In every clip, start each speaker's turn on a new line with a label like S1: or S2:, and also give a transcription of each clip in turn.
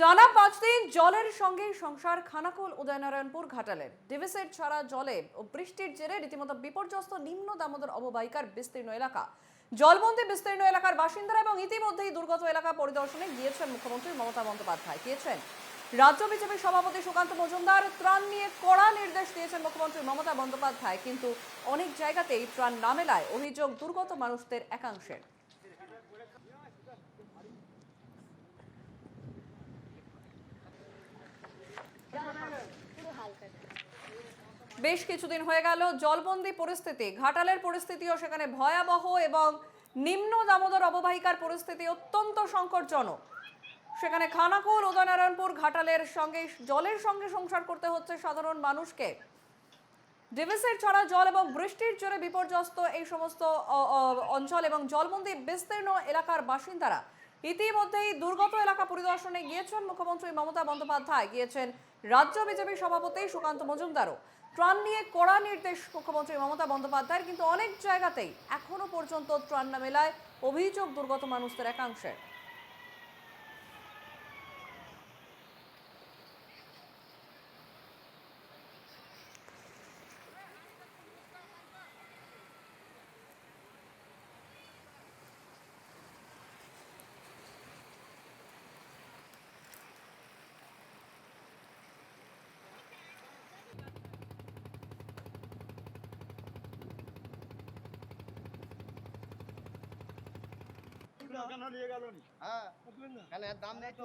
S1: টানা পাঁচ দিন জলের সঙ্গে সংসার খানাকুল উদয়নারায়ণপুর ঘাটালের ডিভিসের ছাড়া জলে ও বৃষ্টির জেরে রীতিমতো বিপর্যস্ত নিম্ন দামোদর অববাহিকার বিস্তীর্ণ এলাকা। জলবন্দী বিস্তীর্ণ এলাকার বাসিন্দারা এবং ইতিমধ্যেই দুর্গত এলাকা পরিদর্শনে গিয়েছেন মুখ্যমন্ত্রী মমতা বন্দ্যোপাধ্যায়। গিয়েছেন রাজ্য বিজেপি সভাপতি সুকান্ত মজুমদার। ত্রাণ নিয়ে কড়া নির্দেশ দিয়েছেন মুখ্যমন্ত্রী মমতা বন্দ্যোপাধ্যায়। কিন্তু অনেক জায়গাতেই ত্রাণ না মেলায় অভিযোগ দুর্গত মানুষদের একাংশের। বেশ কিছুদিন হয়ে গেল জলবন্দি পরিস্থিতি। ঘাটালের পরিস্থিতিও সেখানে ভয়াবহ এবং নিম্ন দামোদর অববাহিকার পরিস্থিতি অত্যন্ত সংকটজনক। সেখানে খানাকুল, উদয়নারায়ণপুর ঘাটালের সঙ্গে, জলের সঙ্গে সংসার করতে হচ্ছে সাধারণ মানুষকে। ডিভিসের ছড়া জল এবং বৃষ্টির জোরে বিপর্যস্ত এই সমস্ত অঞ্চল এবং জলবন্দি বিস্তীর্ণ এলাকার বাসিন্দারা ইতিমধ্যেই দুর্গত এলাকা পরিদর্শনে গিয়েছেন মুখ্যমন্ত্রী মমতা বন্দ্যোপাধ্যায়। গিয়েছেন রাজ্য বিজেপি সভাপতি সুকান্ত মজুমদারও। ত্রাণ নিয়ে কড়া নির্দেশ মুখ্যমন্ত্রী মমতা বন্দ্যোপাধ্যায়ের, কিন্তু অনেক জায়গাতেই এখনও পর্যন্ত ত্রাণ না মেলায় অভিযোগ দুর্গত মানুষদের একাংশের।
S2: হ্যাঁ। কেন দাম নেই তো?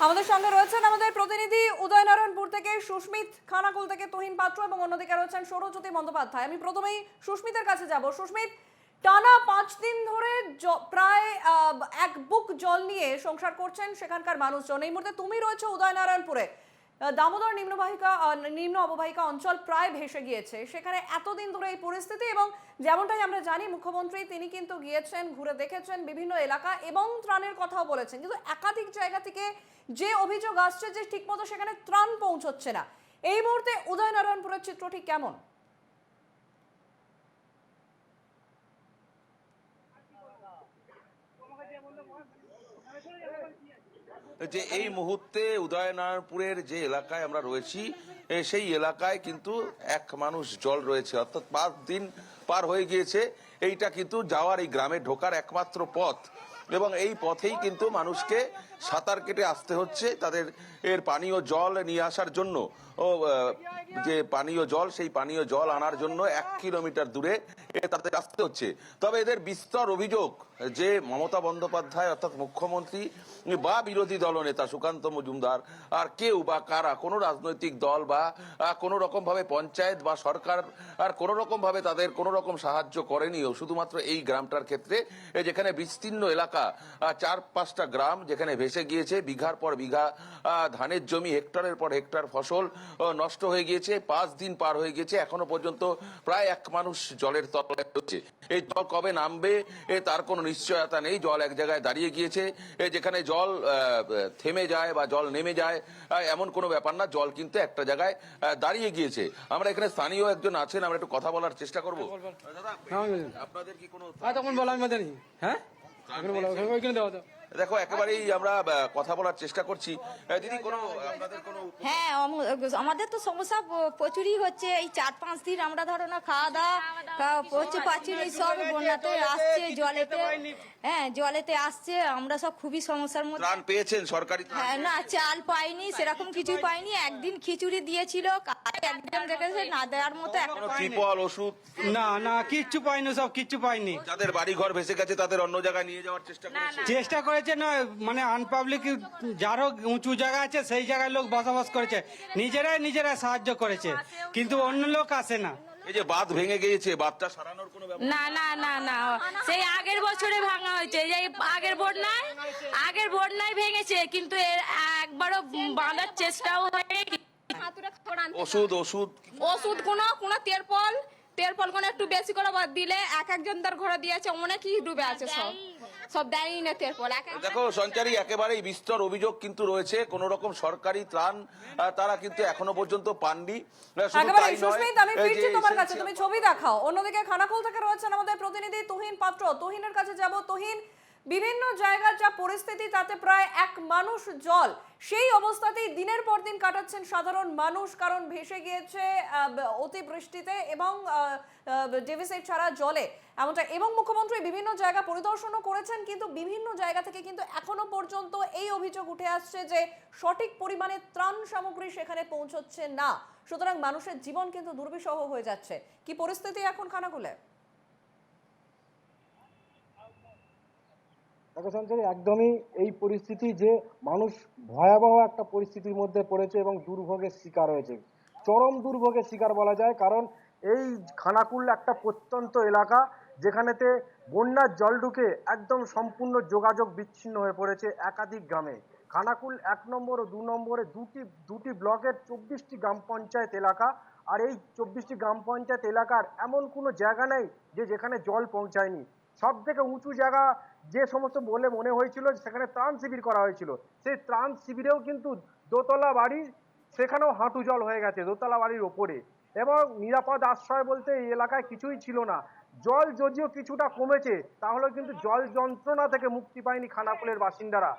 S1: আমাদের সঙ্গে রয়েছেন আমাদের প্রতিনিধি উদয়নারায়ণপুর থেকে সুস্মিত খানাকুল থেকে তুহিন পাত্র এবং অন্যদিকে রয়েছেন সৌরজ্যোতি বন্দ্যোপাধ্যায়। আমি প্রথমেই সুস্মিতের কাছে যাব। সুস্মিত টানা পাঁচ দিন ধরে প্রায় আহ, এক বুক জল নিয়ে সংসার করছেন সেখানকার মানুষজন। এই মুহূর্তে তুমি রয়েছে উদয়নারায়ণপুরে। দামোদর নিম্নবাহিকা নিম্ন অববাহিকা অঞ্চল প্রায় ভেসে গিয়েছে। সেখানে এতদিন ধরে এই পরিস্থিতি এবং যেমনটাই আমরা জানি, মুখ্যমন্ত্রী তিনি কিন্তু গিয়েছেন, ঘুরে দেখেছেন বিভিন্ন এলাকা এবং ত্রাণের কথাও বলেছেন। কিন্তু একাধিক জায়গা থেকে যে অভিযোগ আসছে যে ঠিকমতো সেখানে ত্রাণ পৌঁছচ্ছে না, এই মুহূর্তে উদয়নারায়ণপুরের চিত্রটি কেমন?
S3: যে এই মুহূর্তে উদয়নারায়ণপুরের যে এলাকায় আমরা রয়েছি সেই এলাকায় কিন্তু এক মানুষ জল রয়েছে, অর্থাৎ পাঁচ দিন পার হয়ে গিয়েছে। এইটা কিন্তু যাওয়ার এই গ্রামে ঢোকার একমাত্র পথ এবং এই পথেই কিন্তু মানুষকে সাঁতার কেটে আসতে হচ্ছে তাদের এর পানীয় জল নিয়ে আসার জন্য। যে পানীয় জল, সেই পানীয় জল আনার জন্য এক কিলোমিটার দূরে তাদের আসতে হচ্ছে। তবে এদের বিস্তর অভিযোগ যে মমতা বন্দ্যোপাধ্যায় অর্থাৎ মুখ্যমন্ত্রী বা বিরোধী দলনেতা সুকান্ত মজুমদার আর কেউ বা কারা, কোনো রাজনৈতিক দল বা কোনো রকম ভাবে পঞ্চায়েত বা সরকার আর কোনো রকম ভাবে তাদের কোনো রকম সাহায্য করেনিও। শুধুমাত্র এই গ্রামটার ক্ষেত্রে যেখানে বিস্তীর্ণ এলাকা চার পাঁচটা গ্রাম যেখানে ভেসে গিয়েছে, বিঘার পর বিঘা ধানের জমি, হেক্টরের পর হেক্টর ফসল নষ্ট হয়ে গিয়েছে পাঁচ দিন পার হয়ে গেছে এখনও পর্যন্ত প্রায় এক মানুষ জলের তলায় রয়েছে। এই জল কবে নামবে এ তার কোনো নিশ্চয়তা নেই জল এক জায়গায় দাঁড়িয়ে গিয়েছে। এ যেখানে জল থেমে যায় বা জল নেমে যায় এমন কোনো ব্যাপার না জল কিন্তু একটা জায়গায় দাঁড়িয়ে গিয়েছে। আমরা এখানে স্থানীয় একজন আছেন আমরা একটু কথা বলার চেষ্টা করব।
S4: হ্যাঁ।
S3: আপনাদের কি কোনো
S4: হ্যাঁ তখন হ্যাঁ বলো ওখানে- ওইখানে দেওয়া
S3: দেখো একেবারেই আমরা কথা বলার চেষ্টা করছি। দিদি কোনো আপনাদের কোনো
S5: হ্যাঁ আমাদের তো সমস্যা প্রচুরই হচ্ছে। এই চার পাঁচ দিন আমরা ধরো না খাওয়া দাওয়া পড়ছে পাচ্ছি এই সব বন্যাতে আসছে জলেতে। হ্যাঁ জলেতে আসছে আমরা সব খুবই সমস্যার মধ্যে।
S3: ত্রাণ পেয়েছেন সরকারি
S5: হ্যাঁ না চাল পাইনি সেরকম কিছুই পাইনি। একদিন খিচুড়ি দিয়েছিল একদিন দেখেছে না দেওয়ার মতো
S3: ত্রিপল ওষুধ?
S4: না না কিচ্ছু পাইনি সব কিচ্ছু পাইনি।
S3: যাদের বাড়ি ঘর ভেসে গেছে তাদের অন্য জায়গায় নিয়ে যাওয়ার চেষ্টা করেছে?
S4: চেষ্টা করেছে না মানে আনপাবলিক যারও উঁচু জায়গা আছে সেই জায়গায় লোক বসবাস করেছে। নিজেরাই নিজেরা সাহায্য করেছে কিন্তু অন্য লোক আসে না।
S3: এই যে বাঁধ ভেঙে গিয়েছে বাঁধটা সারানোর কোনো
S6: না না না না সেই আগের বছরে ভাঙা হয়েছে এই যে আগের বন্যায় আগের বন্যায় ভেঙেছে কিন্তু এর একবারও বাঁধার চেষ্টাও হয়নি।
S3: ওষুধ ওষুধ
S7: ওষুধ কোনো কোনো তেরপল তেরপল কোনো একটু বেশি করে বাদ দিলে এক একজন তার ঘরে দিয়েছে অনেকই ডুবে আছে সব। সব দেয়নি না এক-
S3: দেখো সঞ্চারী একেবারেই বিস্তর অভিযোগ কিন্তু রয়েছে কোন রকম সরকারি ত্রাণ তারা কিন্তু এখনও পর্যন্ত পাননি।
S1: আমি ফিরছি তোমার কাছে তুমি ছবি দেখাও। অন্যদিকে খানাকুল থেকে রয়েছেন আমাদের প্রতিনিধি তুহিন পাত্র। তুহিনের কাছে যাব। তুহিন বিভিন্ন জায়গার যা পরিস্থিতি, তাতে প্রায় এক মানুষ জল। সেই অবস্থাতেই দিনের পর দিন কাটাচ্ছেন সাধারণ মানুষ, কারণ ভেসে গিয়েছে অতিবৃষ্টিতে এবং ডিভিসি ছাড়া জলে। এমনটা, এবং মুখ্যমন্ত্রী বিভিন্ন জায়গা পরিদর্শনও করেছেন, কিন্তু বিভিন্ন জায়গা থেকে কিন্তু এখনও পর্যন্ত এই অভিযোগ উঠে আসছে যে সঠিক পরিমাণে ত্রাণ সামগ্রী সেখানে পৌঁছচ্ছে না। সুতরাং মানুষের জীবন কিন্তু দুর্বিষহ হয়ে যাচ্ছে। কি পরিস্থিতি এখন খানাকুলে?
S8: সঞ্চারী একদমই এই পরিস্থিতি যে মানুষ ভয়াবহ একটা পরিস্থিতির মধ্যে পড়েছে এবং দুর্ভোগের শিকার হয়েছে। চরম দুর্ভোগের শিকার বলা যায়, কারণ এই খানাকুল একটা প্রত্যন্ত এলাকা যেখানেতে বন্যার জল ঢুকে একদম সম্পূর্ণ যোগাযোগ বিচ্ছিন্ন হয়ে পড়েছে একাধিক গ্রামে। খানাকুল এক নম্বর ও দু নম্বরে দুটি দুটি ব্লকের চব্বিশটি গ্রাম পঞ্চায়েত এলাকা। আর এই চব্বিশটি গ্রাম পঞ্চায়েত এলাকার এমন কোনো জায়গা নেই যে যেখানে জল পৌঁছায়নি। সব থেকে উঁচু জায়গা যে সমস্ত বলে মনে হয়েছিল সেখানে ত্রাণ শিবির করা হয়েছিল, সেই ত্রাণ শিবিরেও কিন্তু দোতলা বাড়ি, সেখানেও হাঁটু জল হয়ে গেছে দোতলা বাড়ির ওপরে। এবং নিরাপদ আশ্রয় বলতে এই এলাকায় কিছুই ছিল না। জল যদিও কিছুটা কমেছে তাহলে কিন্তু জল যন্ত্রণা থেকে মুক্তি পায়নি খানাকুলের বাসিন্দারা।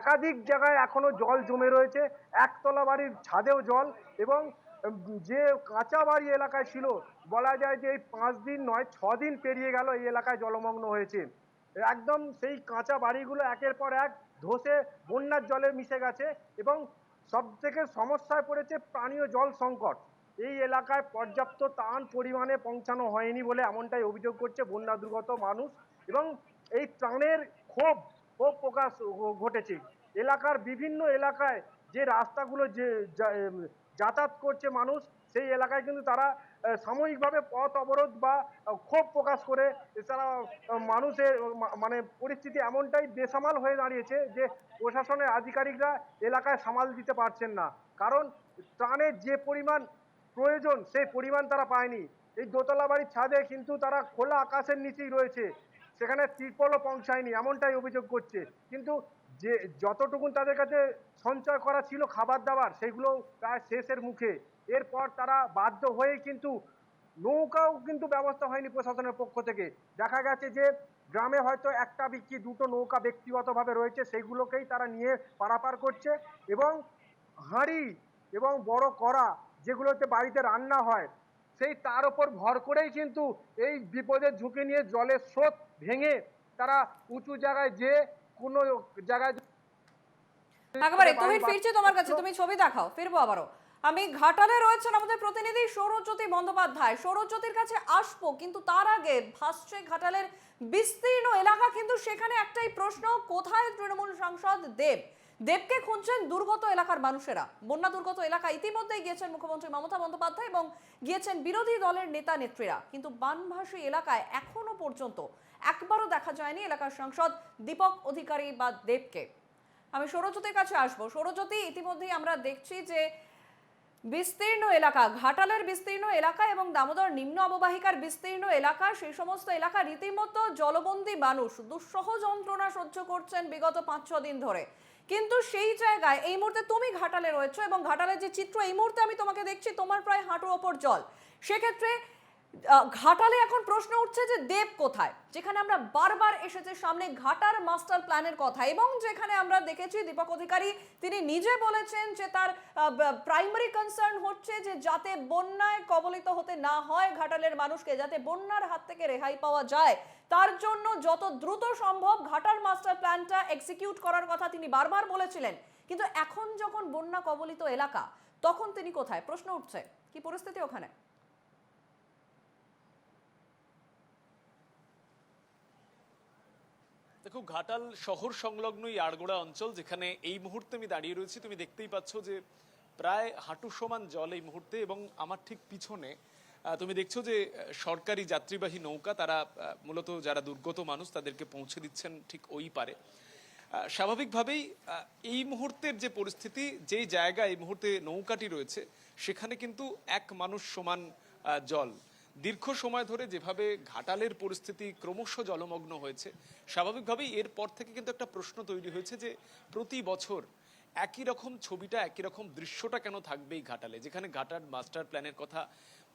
S8: একাধিক জায়গায় এখনও জল জমে রয়েছে, একতলা বাড়ির ছাদেও জল এবং যে কাঁচা বাড়ি এলাকায় ছিল বলা যায় যে এই পাঁচ দিন নয়, ছ দিন পেরিয়ে গেল এই এলাকায় জলমগ্ন হয়েছে। একদম সেই কাঁচা বাড়িগুলো একের পর এক ধসে বন্যার জলে মিশে গেছে এবং সব থেকে সমস্যায় পড়েছে পানীয় জল সংকট। এই এলাকায় পর্যাপ্ত ত্রাণ পরিমাণে পৌঁছানো হয়নি বলে এমনটাই অভিযোগ করছে বন্যা দুর্গত মানুষ এবং এই ত্রাণের ক্ষোভ ক্ষোভ প্রকাশ ঘটেছে। এলাকার বিভিন্ন এলাকায় যে রাস্তাগুলো যে, যাতায়াত করছে মানুষ, সেই এলাকায় কিন্তু তারা সাময়িকভাবে পথ অবরোধ বা ক্ষোভ প্রকাশ করে এছাড়া মানুষের মানে পরিস্থিতি এমনটাই বেসামাল হয়ে দাঁড়িয়েছে যে প্রশাসনের আধিকারিকরা এলাকায় সামাল দিতে পারছেন না। কারণ ত্রাণের যে পরিমাণ প্রয়োজন, সেই পরিমাণ তারা পায়নি। এই দোতলা বাড়ির ছাদে কিন্তু তারা খোলা আকাশের নিচেই রয়েছে। সেখানে ত্রিপলও পৌঁছায়নি, এমনটাই অভিযোগ করছে। কিন্তু যে, যতটুকুন তাদের কাছে সঞ্চয় করা ছিল খাবার দাবার সেগুলো প্রায় শেষের মুখে। এরপর তারা বাধ্য হয়ে কিন্তু নৌকাও কিন্তু ব্যবস্থা হয়নি প্রশাসনের পক্ষ থেকে। দেখা গেছে যে গ্রামে হয়তো একটা বিক্রি দুটো নৌকা ব্যক্তিগতভাবে রয়েছে সেগুলোকেই তারা নিয়ে পারাপার করছে এবং হাঁড়ি এবং বড় কড়া যেগুলোতে বাড়িতে রান্না হয় সেই তার ওপর ভর করেই কিন্তু এই বিপদের ঝুঁকি নিয়ে জলের স্রোত ভেঙে তারা উঁচু জায়গায় যে কোনো জায়গায়
S1: একেবারে
S8: বাড়ি-
S1: তুহিন তোমার কাছে তুমি ছবি দেখাও ফিরবো আবারও। আমি ঘাটালে রয়েছেন আমাদের প্রতিনিধি সৌরজ্যোতি বন্দ্যোপাধ্যায়। সৌরজ্যোতির কাছে আসব, কিন্তু তার আগে ভাসছে ঘাটালের বিস্তীর্ণ এলাকা, কিন্তু সেখানে একটাই প্রশ্ন, কোথায় তৃণমূল সাংসদ দেব? দেবকে খুঁজছেন দুর্গত এলাকার মানুষেরা। বন্যা দুর্গত এলাকা ইতিমধ্যেই গিয়েছেন মুখ্যমন্ত্রী মমতা বন্দ্যোপাধ্যায় এবং গিয়েছেন বিরোধী দলের নেতা, নেত্রীরা। কিন্তু বানভাসী এলাকায় এখনও পর্যন্ত একবারও দেখা যায়নি এলাকার সাংসদ, দীপক অধিকারী বা দেবকে। আমি সৌরজ্যোতির কাছে আসব। সৌরজ্যোতি, ইতিমধ্যেই আমরা দেখছি যে বিস্তীর্ণ এলাকা, ঘাটালের বিস্তীর্ণ এলাকা এবং দামোদর নিম্ন অববাহিকার বিস্তীর্ণ এলাকা, সেই সমস্ত এলাকা রীতিমতো জলবন্দী মানুষ, দুঃসহ যন্ত্রণা সহ্য করছেন বিগত পাঁচ ছ দিন ধরে। কিন্তু সেই জায়গায় এই মুহূর্তে তুমি ঘাটালে রয়েছো এবং ঘাটালের যে চিত্র, এই মুহূর্তে আমি তোমাকে দেখছি তোমার প্রায় হাঁটুর ওপর জল। সেক্ষেত্রে ঘাটালে এখন প্রশ্ন উঠছে যে দেব কোথায়? যেখানে আমরা বারবার এসেছে, সামনে ঘাটার মাস্টার প্ল্যানের কথা। এবং যেখানে আমরা দেখেছি দীপক অধিকারী, তিনি নিজে বলেছেন যে তার প্রাইমারি কনসার্ন হচ্ছে যে যাতে বন্যায় কবলিত হতে না হয় ঘাটালের মানুষকে, যাতে বন্যার হাত থেকে রেহাই পাওয়া যায়। তার জন্য যত দ্রুত সম্ভব ঘাটার মাস্টার প্ল্যানটা এক্সিকিউট করার কথা তিনি বারবার বলেছিলেন। কিন্তু এখন যখন বন্যা কবলিত এলাকা, তখন তিনি কোথায়? প্রশ্ন উঠছে। কি পরিস্থিতি ওখানে?
S9: দেখো, ঘাটাল শহর সংলগ্ন এই আড়গোড়া অঞ্চল, যেখানে এই মুহূর্তে আমি দাঁড়িয়ে রয়েছি, তুমি দেখতেই পাচ্ছ যে প্রায় হাঁটু সমান জল এই মুহূর্তে এবং আমার ঠিক পিছনে তুমি দেখছ যে সরকারি যাত্রীবাহী নৌকা, তারা মূলত যারা দুর্গত মানুষ, তাদেরকে পৌঁছে দিচ্ছেন ঠিক ওই পারে। স্বাভাবিকভাবেই এই মুহূর্তের যে পরিস্থিতি, যেই জায়গায় এই মুহূর্তে নৌকাটি রয়েছে, সেখানে কিন্তু এক মানুষ সমান জল। দীর্ঘ সময় ধরে যেভাবে ঘাটালের পরিস্থিতি ক্রমশ জলমগ্ন হয়েছে, স্বাভাবিকভাবেই এরপর থেকে কিন্তু একটা প্রশ্ন তৈরি হয়েছে যে প্রতি বছর একই রকম ছবিটা, একই রকম দৃশ্যটা কেন থাকবে এই ঘাটালে? যেখানে ঘাটার মাস্টার প্ল্যানের কথা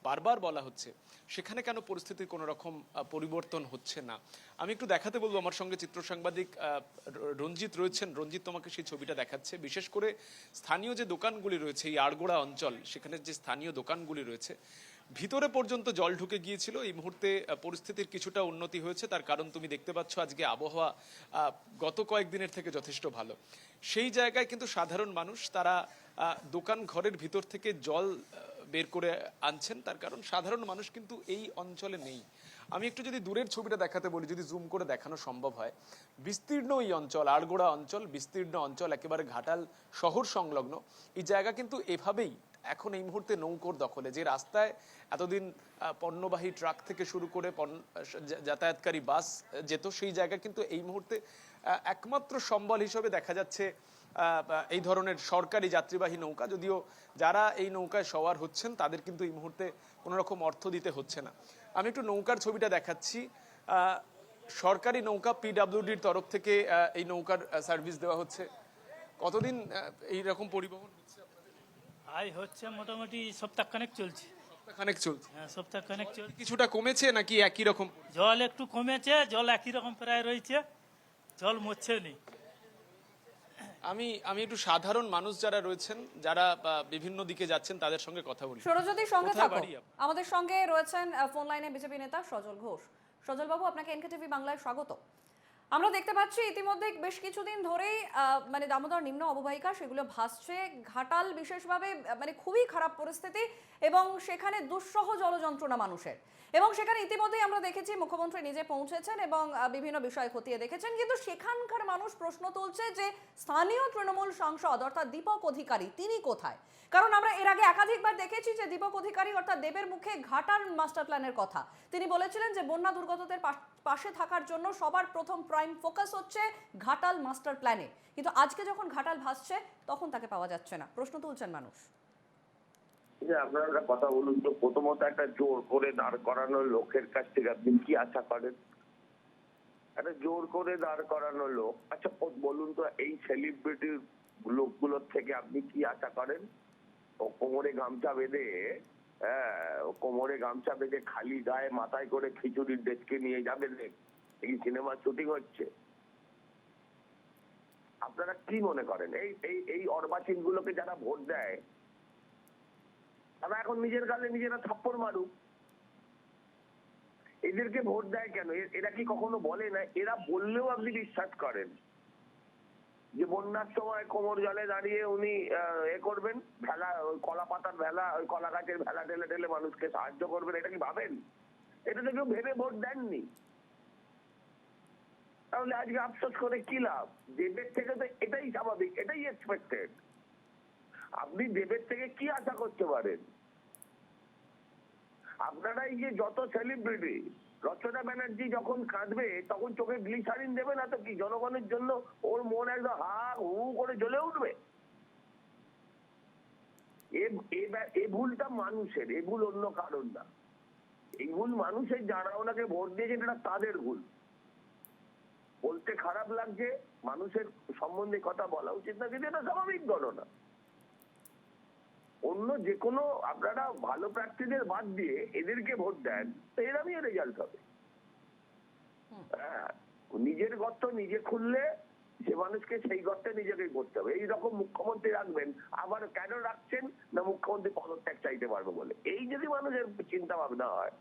S9: বারবার বলা হচ্ছে, সেখানে কেন পরিস্থিতির কোনো রকম পরিবর্তন হচ্ছে না? আমি একটু দেখাতে বলব, আমার সঙ্গে চিত্র সাংবাদিক রঞ্জিত রয়েছেন। রঞ্জিত তোমাকে সেই ছবিটা দেখাচ্ছে। বিশেষ করে স্থানীয় যে দোকানগুলি রয়েছে, এই আড়গোড়া অঞ্চল, সেখানে যে স্থানীয় দোকানগুলি রয়েছে ভিতরে পর্যন্ত জল ঢুকে গিয়েছিল। এই মুহূর্তে পরিস্থিতির কিছুটা উন্নতি হয়েছে। তার কারণ তুমি দেখতে পাচ্ছ, আজকে আবহাওয়া গত কয়েকদিনের থেকে যথেষ্ট ভালো। সেই জায়গায় কিন্তু সাধারণ মানুষ, তারা দোকান ঘরের ভিতর থেকে জল বের করে আনছেন। তার কারণ সাধারণ মানুষ কিন্তু এই অঞ্চলে নেই। আমি একটু যদি দূরের ছবিটা দেখাতে বলি, যদি জুম করে দেখানো সম্ভব হয়। বিস্তীর্ণ এই অঞ্চল, আড়গোড়া অঞ্চল, বিস্তীর্ণ অঞ্চল, একেবারে ঘাটাল শহর সংলগ্ন। এই জায়গা কিন্তু এভাবেই এখন এই মুহূর্তে নৌকোর দখলে। যে রাস্তায় এতদিন পণ্যবাহী ট্রাক থেকে শুরু করে যাতায়াতকারী বাস যেত সেই জায়গা কিন্তু এই মুহূর্তে একমাত্র সম্বল হিসেবে দেখা যাচ্ছে এই ধরনের সরকারি যাত্রীবাহী নৌকা। যদিও যারা এই নৌকায় সওয়ার হচ্ছেন তাদের কিন্তু এই মুহূর্তে কোনো রকম অর্থ দিতে হচ্ছে না। আমি একটু নৌকার ছবিটা দেখাচ্ছি। সরকারি নৌকা পিডাব্লিউডির তরফ থেকে এই নৌকার সার্ভিস দেওয়া হচ্ছে। কতদিন আহ, এই রকম পরিবহন?
S10: আয় হচ্ছে মোটামুটি সপ্তাহখানেক চলছে।
S9: খানেক চলছে।
S10: হ্যাঁ সপ্তাহখানেক চলছে।
S9: কিছুটা কমেছে নাকি একই রকম?
S10: জল একটু কমেছে জল একই রকম প্রায় রয়েছে। জল মরছে নেই
S9: আমি আমি একটু সাধারণ মানুষ যারা রয়েছেন যারা বিভিন্ন দিকে যাচ্ছেন তাদের সঙ্গে কথা বলি।
S1: সৌরজ্যোতির সঙ্গে থাকো। আমাদের সঙ্গে রয়েছেন ফোন লাইনে বিজেপি নেতা সজল ঘোষ। সজল বাবু আপনাকে এনকে টিভি বাংলায় স্বাগত। আমরা দেখতে পাচ্ছি ইতিমধ্যে বেশ কিছুদিন ধরেই মানে দামোদর নিম্ন অববাহিকা সেগুলো ভাসছে। ঘাটাল বিশেষভাবে মানে খুবই খারাপ পরিস্থিতি এবং সেখানে দুঃসহ জলযন্ত্রণা মানুষের। এবং সেখানে ইতিমধ্যেই আমরা দেখেছি মুখ্যমন্ত্রী নিজে পৌঁছেছেন এবং বিভিন্ন বিষয় খতিয়ে দেখেছেন। কিন্তু সেখানকার মানুষ প্রশ্ন তুলছে যে, স্থানীয় তৃণমূল সাংসদ অর্থাৎ দীপক অধিকারী তিনি কোথায়? কারণ আমরা এর আগে একাধিকবার দেখেছি যে দীপক অধিকারী অর্থাৎ দেবের মুখে ঘাটার মাস্টার প্ল্যানের কথা। তিনি বলেছিলেন যে, বন্যা দুর্গতদের পাশ- থাকার জন্য সবার প্রথম প্রাইম ফোকাস হচ্ছে ঘাটাল মাস্টার প্ল্যানে কিন্তু আজকে যখন ঘাটাল ভাসছে, তখন তাকে পাওয়া যাচ্ছে না। প্রশ্ন তুলছেন মানুষ।
S11: যে আপনারা কথা বলুন তো, প্রথমত একটা জোর করে দাঁড় করানোর লোকের কাছ থেকে আপনি কি আশা করেন? একটা জোর করে দাঁড় করানো লোক। আচ্ছা বলুন তো, এই সেলিব্রিটি লোকগুলোর থেকে আপনি কি আশা করেন? ও কোমরে গামছা বেঁধে কোমরে গামছা বেঁধে খালি গায়ে মাথায় করে খিচুড়ির ডেস্কে নিয়ে যাবে এই সিনেমার শুটিং হচ্ছে। আপনারা কি মনে করেন? এই এই এই অর্বাচীন গুলোকে যারা ভোট দেয়, তারা এখন নিজের গালে নিজেরা থাপ্পড় মারুক। এদেরকে ভোট দেয় কেন? এরা কি কখনো বলে না? এরা বললেও আপনি বিশ্বাস করেন। যে বন্যার সময় কোমর জলে দাঁড়িয়ে উনি এ করবেন। ভেলা, ওই কলা পাতার ভেলা, ওই কলা গাছের ভেলা ঢেলে ঢেলে মানুষকে সাহায্য করবেন। এটা কি ভাবেন? এটা তো কেউ ভেবে ভোট দেননি। তাহলে আজকে আফসোস করে কি লাভ? দেবের থেকে তো এটাই স্বাভাবিক, এটাই এক্সপেক্টেড আপনি দেবের থেকে কি আশা করতে পারেন? আপনারা এই যে যত সেলিব্রিটি রচনা ব্যানার্জি যখন কাঁদবে, তখন চোখে গ্লিসারিন দেবে না তো কি? জনগণের জন্য ওর মন একদম হা হু করে জ্বলে উঠবে। এ- ভুলটা মানুষের, এ ভুল অন্য কারণ না। এই ভুল মানুষের যারা ওনাকে ভোট দিয়েছে এটা তাদের ভুল। বলতে খারাপ লাগছে, মানুষের সম্বন্ধে কথা বলা উচিত না, কিন্তু এটা স্বাভাবিক গণনা অন্য যে কোনো আপনারা ভালো প্রার্থীদের বাদ দিয়ে এদেরকে ভোট দেন তো এরমই রেজাল্ট হবে। হ্যাঁ, নিজের গর্ত নিজে খুললে সে মানুষকে সেই গর্তে নিজেকে করতে হবে। এইরকম মুখ্যমন্ত্রী রাখবেন আবার কেন রাখছেন না মুখ্যমন্ত্রী পদত্যাগ চাইতে পারবে বলে? এই যদি মানুষের চিন্তা ভাবনা হয়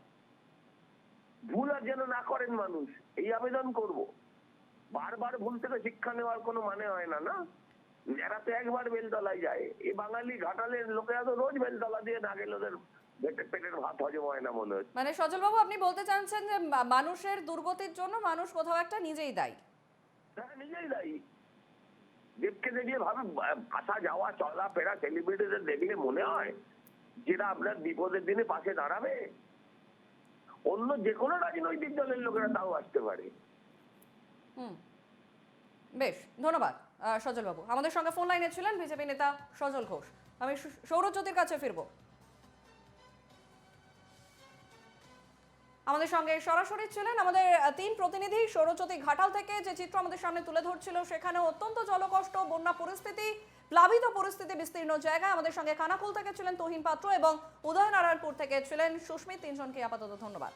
S11: ভুল আর যেন না করেন মানুষ এই আবেদন করব। বারবার ভুল থেকে শিক্ষা নেওয়ার কোনো মানে হয় না না? এরা তো একবার বেলতলায় যায় এই বাঙালি ঘাটালের লোকেরা তো রোজ বেলতলা দিয়ে না গেলে ওদের পেটে- পেটের ভাত হজম হয় না মনে হচ্ছে।
S1: মানে সজল বাবু আপনি বলতে চাচ্ছেন যে মানুষের দুর্গতির জন্য মানুষ কোথাও একটা নিজেই দায়ী।
S11: হ্যাঁ নিজেই দায়ী। দেবকে দেখলে ভাবে আসা যাওয়া চলা ফেরা সেলিব্রিটিদের দেখলে মনে হয় যেটা আপনার বিপদের দিনে পাশে দাঁড়াবে। অন্য যে কোনো রাজনৈতিক দলের লোকেরা তাও আসতে পারে।
S1: হুম। বেশ ধন্যবাদ। আহ, সজল বাবু আমাদের সঙ্গে ফোন লাইনে ছিলেন বিজেপি নেতা সজল ঘোষ। আমি সৌরজ্যোতির কাছে ফিরবো। আমাদের সঙ্গে সরাসরি ছিলেন আমাদের তিন প্রতিনিধি সৌরজ্যোতি ঘাটাল থেকে যে চিত্র আমাদের সামনে তুলে ধরছিল সেখানে অত্যন্ত জলকষ্ট বন্যা পরিস্থিতি প্লাবিত পরিস্থিতি বিস্তীর্ণ জায়গায় আমাদের সঙ্গে খানাকুল থেকে ছিলেন তহিন পাত্র এবং উদয়নারায়ণপুর থেকে ছিলেন সুস্মিত। তিনজনকে আপাতত ধন্যবাদ।